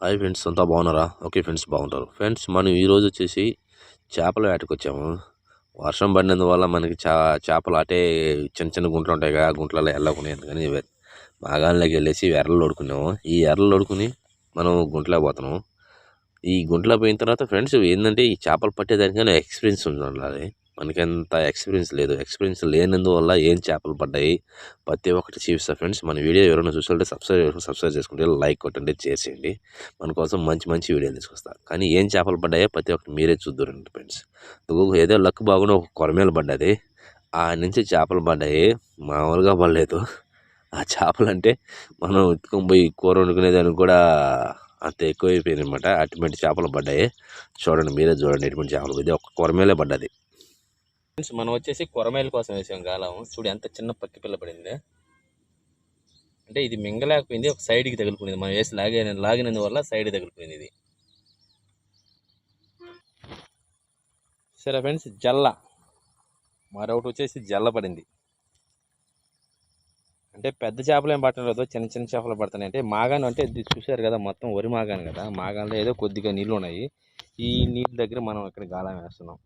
Hi friends అంతా బాగున్నారా? Okay friends బాగుంటారు. ఫ్రెండ్స్ మనం ఈరోజు వచ్చేసి చేపల వేటకు వచ్చాము. వర్షం పడినందువల్ల మనకి చా చేపలు అటే చిన్న చిన్న గుంటలు ఉంటాయి కదా గుంట్లలో వెళ్ళకుండా అందుకని మాగాళ్ళకి వెళ్ళేసి ఎర్రలు వడుకున్నాము ఈ ఎర్రలు వడుకుని మనం గుంటలో పోతున్నాము. ఈ గుంటలో పోయిన తర్వాత ఫ్రెండ్స్ ఏంటంటే ఈ చేపలు పట్టేదానికైనా ఎక్స్పీరియన్స్ ఉండాలి. మనకి అంత ఎక్స్పీరియన్స్ లేదు. ఎక్స్పీరియన్స్ లేనందువల్ల ఏం చేపలు పడ్డాయి? ప్రతి ఒక్కటి చూపిస్తా ఫ్రెండ్స్. మన వీడియో ఎవరైనా చూసుకుంటే సబ్స్క్రైబ్ సబ్స్క్రైబ్ చేసుకుంటే లైక్ కొట్టండి షేర్ చేయండి. మన కోసం మంచి మంచి వీడియోలు తీసుకొస్తా. కానీ ఏం చేపలు పడ్డాయో ప్రతి ఒక్కటి మీరే చూద్దరండి ఫ్రెండ్స్. ఏదో లక్ బాగున్నా ఒక కొరమేలు పడ్డది. ఆ నుంచి చేపలు పడ్డాయి. మామూలుగా పడలేదు. ఆ చేపలు అంటే మనం ఎత్తుకొని పోయి కూర వండుకునేదానికి కూడా అంత ఎక్కువైపోయింది అనమాట అటువంటి చేపలు పడ్డాయి. చూడండి మీరే చూడండి ఎటువంటి చేపలు. ఇది ఒక కొరమేలే పడ్డది. ఫ్రెండ్స్ మనం వచ్చేసి కొరమేల కోసం వేసాం గాలం. చూడు ఎంత చిన్న పక్కి పిల్ల పడింది. అంటే ఇది మింగలేకపోయింది ఒక సైడ్కి తగులుకునేది. మనం వేసి లాగే లాగినందువల్ల సైడ్ తగులుకునేది ఇది. సరే ఫ్రెండ్స్ జల్ల. మరొకటి వచ్చేసి జల్ల పడింది. అంటే పెద్ద చేపలు ఏం పట్టడం లేదు చిన్న చిన్న చేపలు పడుతున్నాయి. అంటే మాగాను అంటే ఇది చూశారు కదా మొత్తం వరి మాగాను కదా. మాగాన్లో ఏదో కొద్దిగా నీళ్ళు ఉన్నాయి. ఈ నీళ్ళ దగ్గర మనం ఇక్కడ గాలం వేస్తున్నాం.